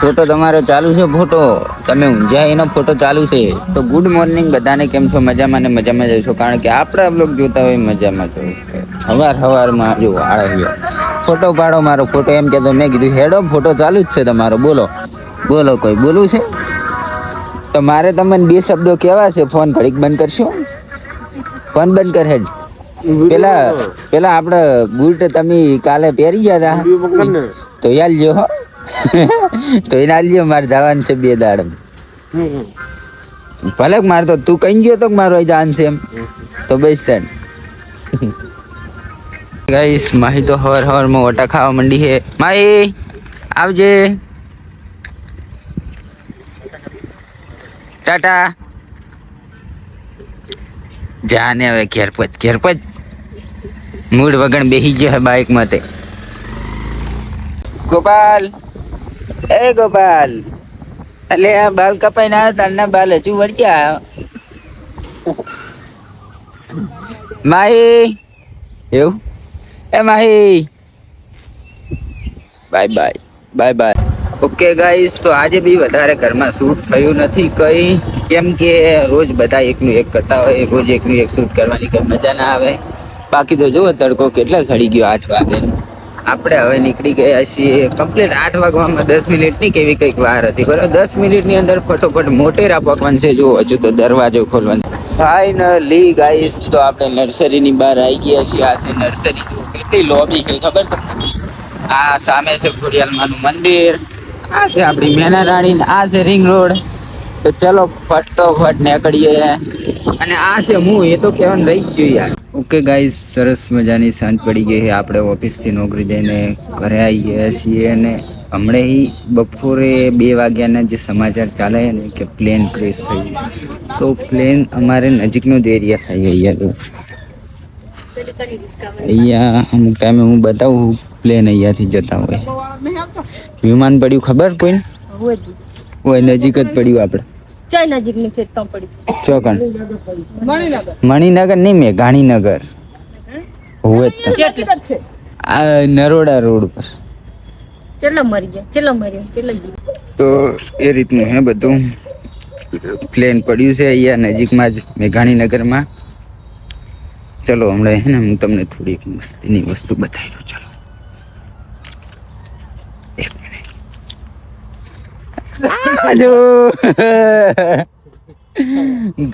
Photo તમારો ચાલુ છે ફોટો? તમે ઊંઝા એનો ફોટો ચાલુ છે. તો ગુડ મોર્નિંગ બધાને કેમ છો? મજામાં ને મજામાં જશો કારણ કે આપણા બ્લોગ જોતા હોય મજામાં છો હવાર હવારમાં જો આળવ્યો ફોટો પાડો મારો ફોટો. એમ કહેતો મેં કીધું હેડો ફોટો ચાલુ જ છે તમારો. બોલો. બોલો કોઈ બોલું છે? તો મારે તમને બે શબ્દો કેવા છે. ફોન ઘડીક બંધ કરશો? ફોન બંધ કર હેડ. પેલા પેલા આપણે બૂટ તમે કાલે પહેરી ગયા હતા તો યાલજો હો. તો એને આલજો મારે જવાનું છે બે દાડ ભલે મારે તો તું કઈ ગયો તો મારો જાન છે એમ? તો બેસ તન. ગાઈસ માહી તો હવાર હવારમાં ઓટા ખાવા માંડી હે માહી આવજે. ટાટા. જાને હવે ઘેર પચ ઘેર પચ. મૂડ વગણ બેહી ગયો હે બાઇક માટે. ગોપાલ. એ ગોપાલ. એટલે આ બાલ કપાઈ ના તારના બાલ હજુ વળગ્યા. માહી. એવું? એ Mahi. Bye bye bye bye. Okay guys, તો આજે બી વધારે ઘરમાં શૂટ થયું નથી કઈ. કેમ કે રોજ બધા એકનું એક કરતા હોય, રોજ એકનું એક શૂટ કરવાની કઈ મજા ના આવે. બાકી તો જુઓ તડકો કેટલા સડી ગયો આઠ વાગે આપણે હવે નીકળી ગયા છીએ કમ્પ્લીટ આઠ વાગવામાં દસ મિનિટની કેવી કંઈક વાર હતી. બરાબર, દસ મિનિટની અંદર ફટોફટ મોટેરા પકવાન છે જો હજુ તો દરવાજો ખોલવાનો ફાઇનલી ગાઈસ તો આપણે નર્સરીની બહાર આવી ગયા છીએ. આ છે નર્સરી જો કેટલી લોબી છે, ખબર તમને આ સામે છે ખોડિયાલમાનું મંદિર. આ છે આપણી મેના રાણી આ છે રિંગ રોડ તો ચલો, ફટોફટ નીકળીએ. અને આ છે હું એ તો કહેવાનું રહી ગયું યાર. ઓકે ગાઈસ સરસ મજાની સાંજ પડી ગઈ છે. આપણે ઓફિસથી નોકરી જઈને ઘરે આવી ગયા છીએ અને હમણે બપોરે બે વાગ્યાના જે સમાચાર ચાલે છે ને કે પ્લેન ક્રેશ થયું તો પ્લેન અમારે નજીકનો જ એરિયા થાય અહીંયા તો. અહીંયા અમુક ટાઈમે હું બતાવું પ્લેન અહીંયાથી જતા હોય. વિમાન પડ્યું ખબર કોઈને? હોય નજીક જ પડ્યું આપણે. ત્યાં પડી ચોકણ મણિનગર. મણિનગર નહીં મેં ગાંધીનગર. છે? આ નરોડા રોડ પર. મરી ગયા? તો એ રીતનું હે બધું. પ્લેન પડ્યું છે અહીંયા નજીકમાં જ મેઘાણીનગરમાં ચલો હમણાં હે ને હું તમને થોડીક મસ્તીની વસ્તુ બતાવી દઉં. ચલો એક મિનિટ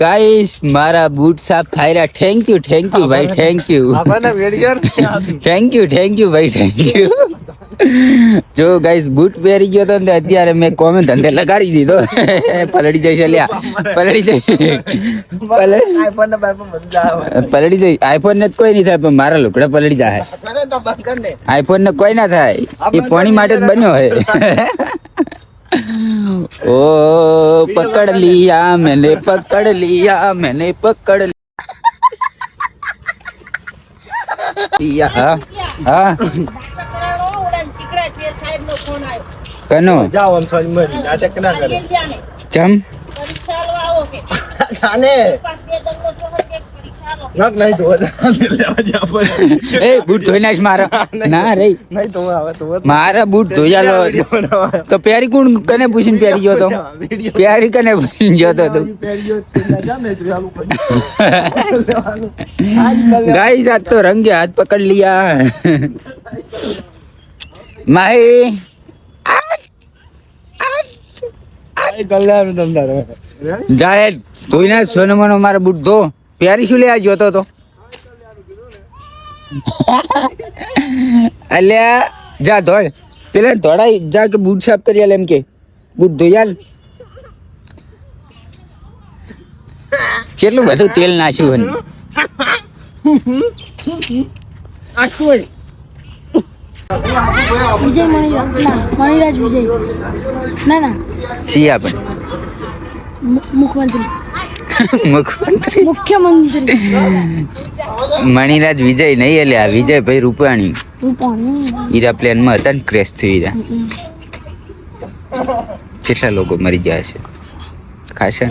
ગાઈસ મારા બૂટ સાફ થાય થેન્ક યુ થેન્ક યુ ભાઈ thank you thank you thank you ભાઈ થેન્ક યુ જો ગાઈસ બૂટ પહેરી ગયો તો ને અત્યારે મેં કોમે ધંધે લગાડી દીધો. પલડી જઈશ લ્યા પલડી જઈ પલડી પલડી જઈ. આઈફોન ને કોઈ નહીં થાય પણ મારા લુકડા પલડી જાય. આઈફોન ને કોઈ ના થાય. એ પાણી માટે જ બન્યો હે ओ पकड़ लिया मैंने पकड़ लिया मैंने पकड़ लिया हाँ हाँ कनो चम નખ નહીં ધોવા લેવા જા પર એ બૂટ ધોઈ નાખ મારા. ના રે. નહીં ધોવા આવે તો. મારા બૂટ ધોયા લો. તો પેરી કોણ કને પૂછીને પેરી ગયો તો? પેરી કને પૂછીને ગયો તો તું? ગાઈસ આજ તો રંગે હાથ પકડ લિયા. માહી. કલ્યાણ ધંધા જાય સોનમનો મારા બૂટ ધો. પ્યારી શું લેવા જોતો તો? અલ્યા જા ધોળ. પેલા ધોળાઈ જા કે બૂટ સાફ કરી એમ કે. બૂટ ધોઈ આલ. કેટલું બધું તેલ નાખ્યું હન વિજય મણિરાજ મણિરાજ વિજય. ના ના. સિયા પણ. મુખ્યમંત્રી મુખ્યમંત્રી. મણિરાજ વિજય નહીં અલ્યા વિજયભાઈ રૂપાણી. રૂપાણી. ઈરા પ્લેનમાં હતા ને ક્રેશ થઈ ઈરા કેટલા લોકો મરી ગયા છે? ખાશે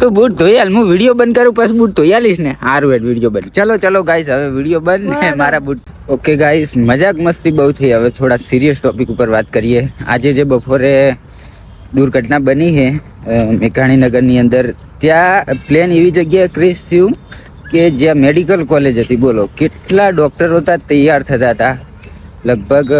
તો બૂટ ધોઈ હાલ હું વીડિયો બંધ કરું પછી બૂટ ધોઈ આલીશ ને. સારું એટ વીડિયો બંધ. ચલો ચલો ગાઈસ હવે વીડિયો બંધ ને મારા બૂટ. ઓકે ગાઈસ મજાક મસ્તી બહુ થઈ. હવે થોડા સિરિયસ ટોપિક ઉપર વાત કરીએ. આજે જે બપોરે દુર્ઘટના બની છે મેઘાણીનગરની અંદર. ત્યાં પ્લેન એવી જગ્યાએ ક્રેશ થયું કે જ્યાં મેડિકલ કોલેજ હતી. બોલો, કેટલા ડૉક્ટરો ત્યાં તૈયાર થતા હતા? લગભગ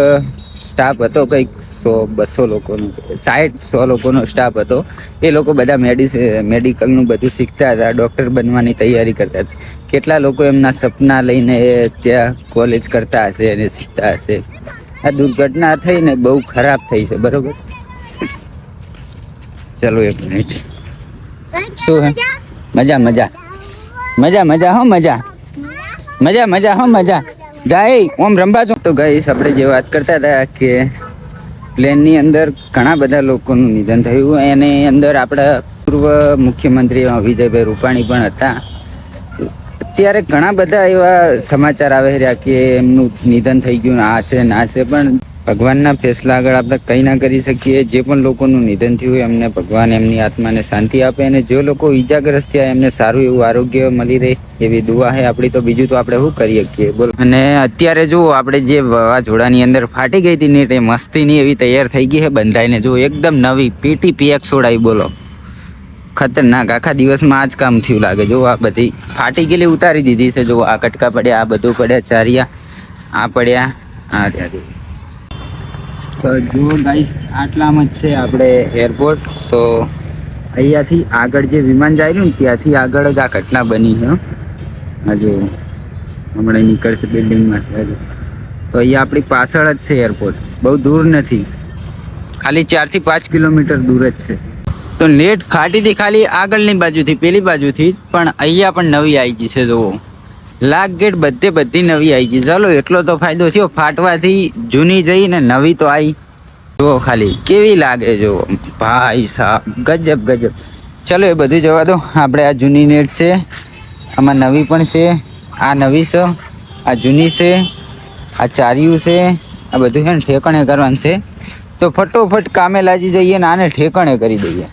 સ્ટાફ હતો કંઈક સો, બસો લોકોનો, સાઠ, સો લોકોનો સ્ટાફ હતો. એ લોકો બધા મેડિસ મેડિકલનું બધું શીખતા હતા, ડૉક્ટર બનવાની તૈયારી કરતા હતા. કેટલા લોકો એમના સપના લઈને ત્યાં કોલેજ કરતા હશે અને શીખતા હશે? આ દુર્ઘટના થઈને બહુ ખરાબ થઈ છે, બરોબર? ચલો એક મિનિટ શું હે? મજા? મજા મજા. મજા હો મજા. મજા મજા હો મજા. જાય ઓમ રમવા છો. તો ગઈ આપણે જે વાત કરતા હતા કે પ્લેનની અંદર ઘણા બધા લોકોનું નિધન થયું. એની અંદર આપણા પૂર્વ મુખ્યમંત્રી વિજયભાઈ રૂપાણી પણ હતા. અત્યારે ઘણા બધા એવા સમાચાર આવી રહ્યા કે એમનું નિધન થઈ ગયું ને આ છે ને આ છે. પણ ભગવાનના ફેસલા આગળ આપણે કંઈ ના કરી શકીએ. જે પણ લોકોનું નિધન થયું એમને ભગવાન એમની આત્માને શાંતિ આપે અને જે લોકો ઈજાગ્રસ્ત થયા, એમને સારું એવું આરોગ્ય મળી રહે, એવી દુઆ છે આપણી તો બીજું તો આપણે શું કરી શકીએ બોલો. અને અત્યારે જુઓ, આપણે જે વાવાઝોડાની અંદર ફાટી ગઈ હતી ને તે મસ્તીની એવી તૈયાર થઈ ગઈ છે બંધાઈને. જુઓ, એકદમ નવી પીટી પીએક સોડાઈ, બોલો. ખતરનાક આખા દિવસમાં આ જ કામ થયું લાગે. જો આ બધી ફાટી ગયેલી ઉતારી દીધી છે. જો આ કટકા પડ્યા, આ બધું પડ્યા, ચારિયા, આ પડ્યા, આ રહ્યા. તો જુઓ ગાઈસ આટલામાં જ છે આપણે એરપોર્ટ તો અહીંયાથી આગળ જે વિમાન જાય ને, ત્યાંથી આગળ જ આ ઘટના બની છે આ જો હમણાં નીકળશે બિલ્ડિંગમાંથી હજુ તો અહીંયા આપણી પાછળ જ છે એરપોર્ટ બહુ દૂર નથી. ખાલી ચારથી પાંચ કિલોમીટર દૂર જ છે. તો નેટ ફાટી હતી ખાલી આગળની બાજુથી, પેલી બાજુથી પણ અહીંયા પણ નવી આવી ગઈ છે, જુઓ. લાગ ગેટ બધે બધી નવી આવી ગઈ. ચાલો, એટલો તો ફાયદો થયો. ફાટવાથી જૂની જઈ ને નવી તો આવી જુઓ ખાલી, કેવી લાગે જો ભાઈ સાહેબ ગજબ ગજબ. ચલો, એ બધું જવા દો. આપણે આ જૂની નેટ છે. આમાં નવી પણ છે. આ નવી છે. આ જૂની છે. આ ચાર્યું છે. આ બધું છે ને ઠેકાણે કરવાનું છે. તો ફટોફટ કામે લાજી જઈએ ને આને ઠેકાણે કરી દઈએ.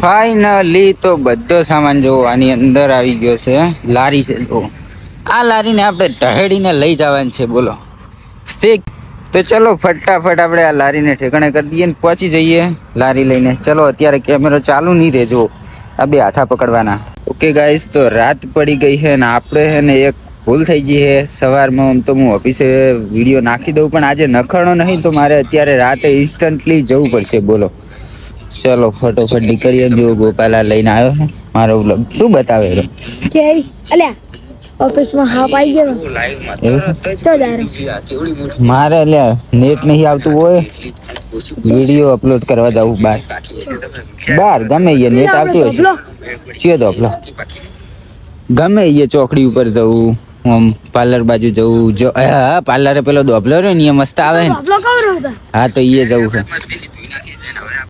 ફાઇનલી તો બધો સામાન જોવો આની અંદર આવી ગયો છે. લારી છે જો આ લારીને આપણે ટહેડીને લઈ જવાની છે, બોલો. શીખ તો ચલો, ફટાફટ આપણે આ લારીને ઠેકાણે કરી દઈએ ને પહોંચી જઈએ લારી લઈને. ચલો, અત્યારે કેમેરો ચાલુ નહીં રહેજો આ બે હાથા પકડવાના. ઓકે ગાઈસ તો રાત પડી ગઈ છે ને આપણે છે ને એક ભૂલ થઈ ગઈ છે. સવારમાં આમ તો હું ઓફિસે વીડિયો નાખી દઉં, પણ આજે નખણો નહીં, તો મારે અત્યારે રાતે ઇન્સ્ટન્ટલી જવું પડશે, બોલો. ચલો, ફટોફટ નીકળીએ જો ગોપાલા લઈને આવ્યો મારો બ્લોગ શું બતાવે અલ્યા ઓફિસમાં હાફ આવી ગયો મારે એટલે નેટ નહીં આવતું હોય વીડિયો અપલોડ કરવા જવું બહાર. બહાર ગમે એ નેટ આવતું હોય. છે. ધોપલો ગમે એ ચોકડી ઉપર જવું આમ પાર્લર બાજુ જવું જો હા પાર્લરે પેલો ધોપલો રહ્યો ને એ મસ્ત આવે ને. હા તો એ જવું છે.